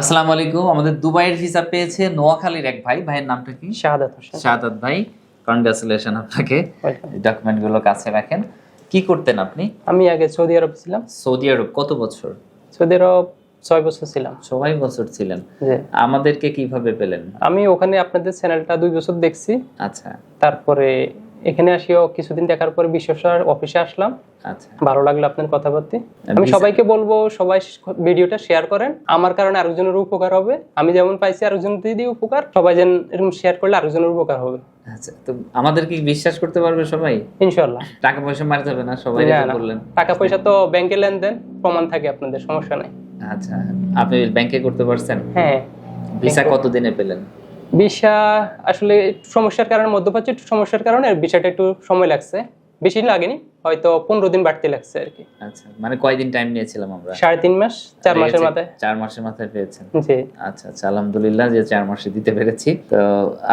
আসসালামু আলাইকুম। আমাদের দুবাইয়ের ভিসা পেয়েছে নোয়াখালীর এক ভাই। ভাইয়ের নামটা কি? শাহাদাত হোসেন। শাহাদাত ভাই। কনগ্রাচুলেশন আপনাকে। Welcome. ডকুমেন্টগুলো কাছে রাখেন। কি করতেন আপনি? আমি আগে সৌদি আরব ছিলাম। সৌদি আরব কত বছর? সৌদি আরব ছয় বছর ছিলাম। ছয় বছর ছিলেন। আমাদেরকে কীভাবে পেলেন? আমি ওখানে আপনাদের চ্যানেলটা দুই বছর দেখছি। আচ্ছা। তারপরে এখানে আসিও কিছুদিন দেখার পরে বিশ্বসার অফিসে আসলাম। আচ্ছা। ভালো লাগল আপনার কথাবার্তি। আমি সবাইকে বলব সবাই ভিডিওটা শেয়ার করেন। আমার কারণে আরেকজনের উপকার হবে। আমি যেমন পাইছি আরেকজন দিদি উপকার সবাই যেন এরকম শেয়ার করলে আরেকজনের উপকার হবে। আচ্ছা তো আমাদের কি বিশ্বাস করতে পারবে সবাই? ইনশাআল্লাহ। টাকা পয়সা মারতে হবে না সবাই বললেন। টাকা পয়সা তো ব্যাংকে লেনদেন প্রমাণ থাকে আপনাদের সমস্যা নাই। আচ্ছা আপনি ব্যাংকে করতে পারছেন? হ্যাঁ। ভিসা কতদিনে পেলেন? ভিসা আসলে সমস্যার কারণে মধ্যপ্রাচ্যে একটু সমস্যার কারণে ভিসাটা একটু সময় লাগছে। বেশি লাগেনি হয়তো পনেরো দিন বাড়তে লাগছে আর কি। আচ্ছা মানে কয়দিন টাইম নিয়েছিলাম আমরা? সাড়ে তিন মাস চার মাসের মাথায়। চার মাসের মাথায় পেয়েছেন। জি। আচ্ছা আচ্ছা আলহামদুলিল্লাহ যে চার মাসে দিতে পেরেছি। তো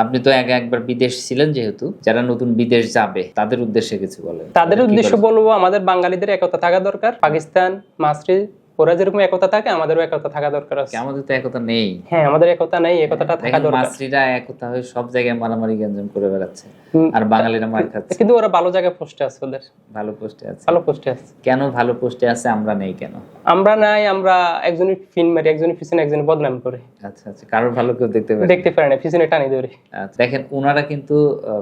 আপনি তো এক একবার বিদেশ ছিলেন যেহেতু যারা নতুন বিদেশ যাবে তাদের উদ্দেশ্যে কিছু বলেন। তাদের উদ্দেশ্য বলব আমাদের বাঙালিদের একতা থাকা দরকার। পাকিস্তান মাসরি ওরা যেরকম একতা থাকে আমাদেরও একতা থাকা দরকার আছে। আমাদের তো একতা নেই। হ্যাঁ আমাদের একতা নেই একতাটা থাকা দরকার। মাসরিরা একতা হয়ে সব জায়গায় মারামারি গঞ্জাম করে বেড়াচ্ছে। আর বাঙালিরা মার খাচ্ছে। কিন্তু ওরা ভালো জায়গায় পোস্টে আছে ওদের। ভালো পোস্টে আছে। ভালো পোস্টে আছে। কেন ভালো পোস্টে আছে আমরা নেই কেন? আমরা নাই আমরা একজনের ফিন মারি একজনের পিছনে একজনের বদনাম করে। আচ্ছা আচ্ছা কারোর ভালো কেউ দেখতে পারে দেখতে পারে না পিছনে টানি ধরে। আচ্ছা, দেখেন ওনারা কিন্তু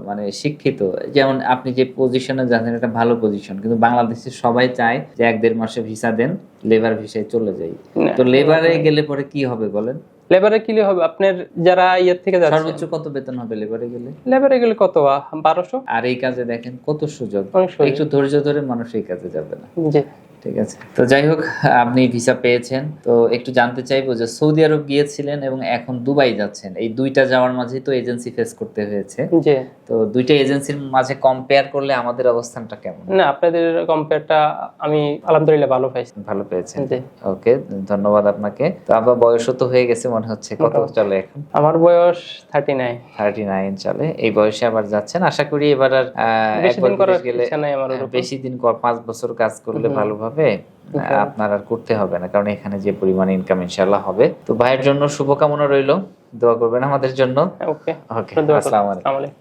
মানে শিক্ষিত। যেমন আপনি যে পজিশনে যাচ্ছেন এটা ভালো পজিশন কিন্তু বাংলাদেশে সবাই চায় যে এক দেড় মাসে ভিসা দেন। লেবার ভিসায় চলে যাই। তো লেবারে গেলে পরে কি হবে বলেন? লেবারে কি হবে? আপনার যারা ইয়ার থেকে যাচ্ছে সর্বোচ্চ কত বেতন হবে লেবারে গেলে? লেবারে গেলে কত? 1200 আর এই কাজে দেখেন কত সুযোগ। একটু ধৈর্য ধরে মানুষ এই কাজে যাবে না। জি। ঠিক আছে। তো যাই হোক আপনি ভিসা পেয়েছেন। তো একটু জানতে চাইব যে সৌদি আরব গিয়েছিলেন এবং এখন দুবাই যাচ্ছেন। এই দুইটা যাওয়ার মাঝেই তো এজেন্সি ফেস করতে হয়েছে। জি। তো দুইটা এজেন্সির মাঝে কম্পেয়ার করলে আমাদের অবস্থানটা কেমন? না আপনাদের কম্পেয়ারটা আমি আলহামদুলিল্লাহ ভালো পাইছি। ভালো পেয়েছেন। জি। ওকে ধন্যবাদ আপনাকে। তো আবার বয়সও তো হয়ে গেছে মনে হচ্ছে। কত চলে এখন? আমার বয়স থার্টি নাইন থার্টি নাইন চলে। এই বয়সে আবার যাচ্ছেন। আশা করি এবার আর বেশি দিন করার গেলে বেশি দিন কর পাঁচ বছর কাজ করলে ভালোভাবে আহ, আপনার আর করতে হবে না কারণ এখানে যে পরিমাণে ইনকাম ইনশাল্লাহ হবে। তো ভাইয়ের জন্য শুভকামনা রইল। দোয়া করবেন আমাদের জন্য। ওকে ওকে আসসালামু আলাইকুম।